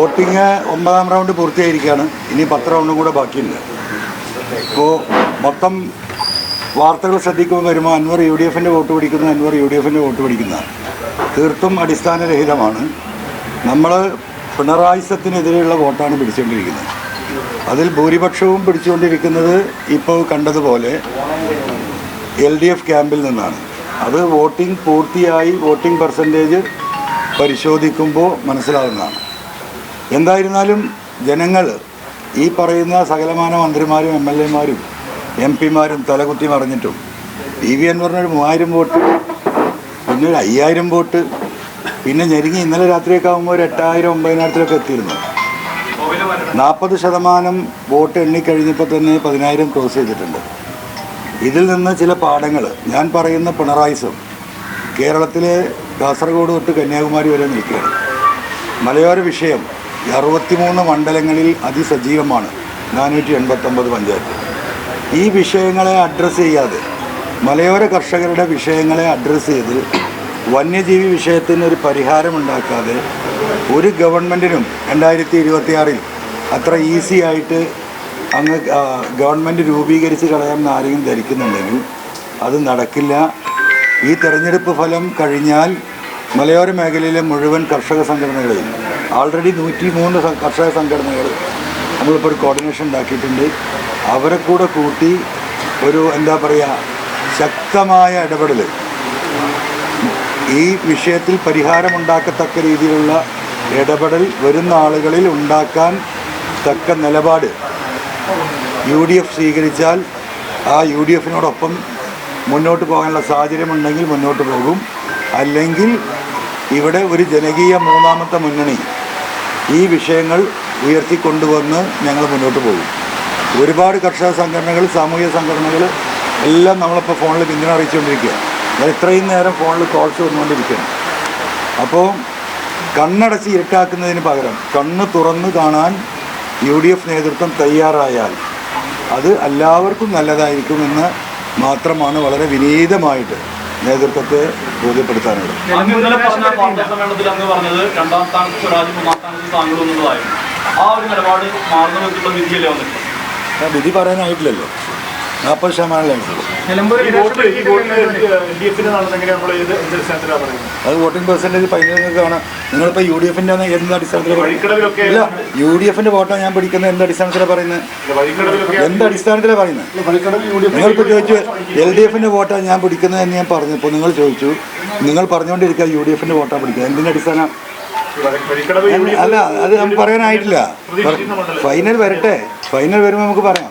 Voting ഒമ്പതാം round പൂർത്തിയായിരിക്കുകയാണ് ഇനി പത്ത് റൗണ്ടും കൂടെ ബാക്കിയുണ്ട്. ഇപ്പോൾ മൊത്തം വാർത്തകൾ ശ്രദ്ധിക്കുമ്പോൾ വരുമ്പോൾ അൻവർ യു ഡി എഫിന്റെ വോട്ട് പിടിക്കുന്നു അൻവർ യു ഡി എഫിന്റെ വോട്ട് പിടിക്കുന്ന. തീർത്തും അടിസ്ഥാനരഹിതമാണ്. നമ്മൾ പിണറായിസത്തിനെതിരെയുള്ള വോട്ടാണ് പിടിച്ചുകൊണ്ടിരിക്കുന്നത്. അതിൽ ഭൂരിപക്ഷവും പിടിച്ചുകൊണ്ടിരിക്കുന്നത് ഇപ്പോൾ കണ്ടതുപോലെ എൽ ഡി എഫ് ക്യാമ്പിൽ നിന്നാണ്. അത് വോട്ടിംഗ് പൂർത്തിയായി വോട്ടിംഗ് പെർസെന്റേജ് പരിശോധിക്കുമ്പോൾ മനസ്സിലാവുന്നതാണ്. എന്തായിരുന്നാലും ജനങ്ങൾ ഈ പറയുന്ന സകലമാന മന്ത്രിമാരും എം എൽ എമാരും എം പിമാരും തലകുത്തി മറിഞ്ഞിട്ടും ഇ വി പറഞ്ഞൊരു മൂവായിരം വോട്ട് പിന്നെ ഒരു അയ്യായിരം വോട്ട് പിന്നെ ഞെരുങ്ങി ഇന്നലെ രാത്രിയൊക്കെ ആകുമ്പോൾ ഒരു എട്ടായിരം ഒമ്പതിനായിരത്തിലൊക്കെ എത്തിയിരുന്നു. നാൽപ്പത് ശതമാനം വോട്ട് എണ്ണിക്കഴിഞ്ഞപ്പോൾ തന്നെ പതിനായിരം ക്രോസ് ചെയ്തിട്ടുണ്ട്. ഇതിൽ നിന്ന് ചില പാഠങ്ങൾ ഞാൻ പറയുന്ന പിണറായിസം കേരളത്തിലെ കാസർഗോഡ് തൊട്ട് കന്യാകുമാരി വരെ നിൽക്കുകയാണ്. മലയോര വിഷയം അറുപത്തിമൂന്ന് മണ്ഡലങ്ങളിൽ അതിസജീവമാണ്. നാനൂറ്റി എൺപത്തൊമ്പത് പഞ്ചായത്ത്. ഈ വിഷയങ്ങളെ അഡ്രസ്സ് ചെയ്യാതെ മലയോര കർഷകരുടെ വിഷയങ്ങളെ അഡ്രസ്സ് ചെയ്ത് വന്യജീവി വിഷയത്തിന് ഒരു പരിഹാരമുണ്ടാക്കാതെ ഒരു ഗവൺമെന്റിനും രണ്ടായിരത്തി ഇരുപത്തിയാറിൽ അത്ര ഈസി ആയിട്ട് അങ്ങ് ഗവൺമെന്റ് രൂപീകരിച്ച് കളയാമെന്ന് ആരെങ്കിലും ധരിക്കുന്നുണ്ടെങ്കിൽ അത് നടക്കില്ല. ഈ തെരഞ്ഞെടുപ്പ് ഫലം കഴിഞ്ഞാൽ മലയോര മേഖലയിലെ മുഴുവൻ കർഷക സംഘടനകളെയും ആൾറെഡി നൂറ്റി മൂന്ന് കർഷക സംഘടനകൾ നമ്മളിപ്പോൾ ഒരു കോർഡിനേഷൻ ഉണ്ടാക്കിയിട്ടുണ്ട്. അവരെ കൂടെ കൂട്ടി ഒരു എന്താ പറയുക ശക്തമായ ഇടപെടൽ ഈ വിഷയത്തിൽ പരിഹാരമുണ്ടാക്കത്തക്ക രീതിയിലുള്ള ഇടപെടൽ വരുന്ന ആളുകളിൽ ഉണ്ടാക്കാൻ തക്ക നിലപാട് യു ഡി എഫ് സ്വീകരിച്ചാൽ ആ യു ഡി എഫിനോടൊപ്പം മുന്നോട്ട് പോകാനുള്ള സാഹചര്യമുണ്ടെങ്കിൽ മുന്നോട്ട് പോകും. അല്ലെങ്കിൽ ഇവിടെ ഒരു ജനകീയ മൂന്നാമത്തെ മുന്നണി ഈ വിഷയങ്ങൾ ഉയർത്തിക്കൊണ്ടുവന്ന് ഞങ്ങൾ മുന്നോട്ട് പോകും. ഒരുപാട് കർഷക സംഘടനകൾ സാമൂഹിക സംഘടനകൾ എല്ലാം നമ്മളിപ്പോൾ ഫോണിൽ പിന്തുണ അറിയിച്ചുകൊണ്ടിരിക്കുക ഇത്രയും നേരം ഫോണിൽ കോൾസ് വന്നുകൊണ്ടിരിക്കുകയാണ്. അപ്പോൾ കണ്ണടച്ച് ഇരുട്ടാക്കുന്നതിന് പകരം കണ്ണ് തുറന്ന് കാണാൻ യു ഡി എഫ് നേതൃത്വം തയ്യാറായാൽ അത് എല്ലാവർക്കും നല്ലതായിരിക്കുമെന്ന് മാത്രമാണ് വളരെ വിനീതമായിട്ട് നേതൃത്വത്തെ ബോധ്യപ്പെടുത്താനുള്ളത് ആ വിധി പറയാനായിട്ടില്ലല്ലോ. നാൽപ്പത് ശതമാനം അത് വോട്ടിംഗ് പെർസെന്റേജ് പതിനൊന്ന് കാണാം. നിങ്ങളിപ്പോൾ യു ഡി എഫിന്റെ എന്ത് അടിസ്ഥാനത്തിലാണ് ഇല്ല യു ഡി എഫിന്റെ വോട്ടാണ് ഞാൻ പിടിക്കുന്നത്. എന്ത് അടിസ്ഥാനത്തിലാണ് പറയുന്നത്? എന്ത് അടിസ്ഥാനത്തിലാണ് പറയുന്നത്? നിങ്ങളിപ്പോൾ ചോദിച്ചു എൽ ഡി എഫിന്റെ വോട്ടാണ് ഞാൻ പിടിക്കുന്നത് എന്ന് ഞാൻ പറഞ്ഞു. ഇപ്പോൾ നിങ്ങൾ ചോദിച്ചു നിങ്ങൾ പറഞ്ഞുകൊണ്ടിരിക്കുക യു ഡി എഫിന്റെ വോട്ടാണ് പിടിക്കുക. എന്തിന്റെ അടിസ്ഥാനം? അല്ല അത് നമുക്ക് പറയാനായിട്ടില്ല. ഫൈനൽ വരട്ടെ. ഫൈനൽ വരുമ്പോൾ നമുക്ക് പറയാം.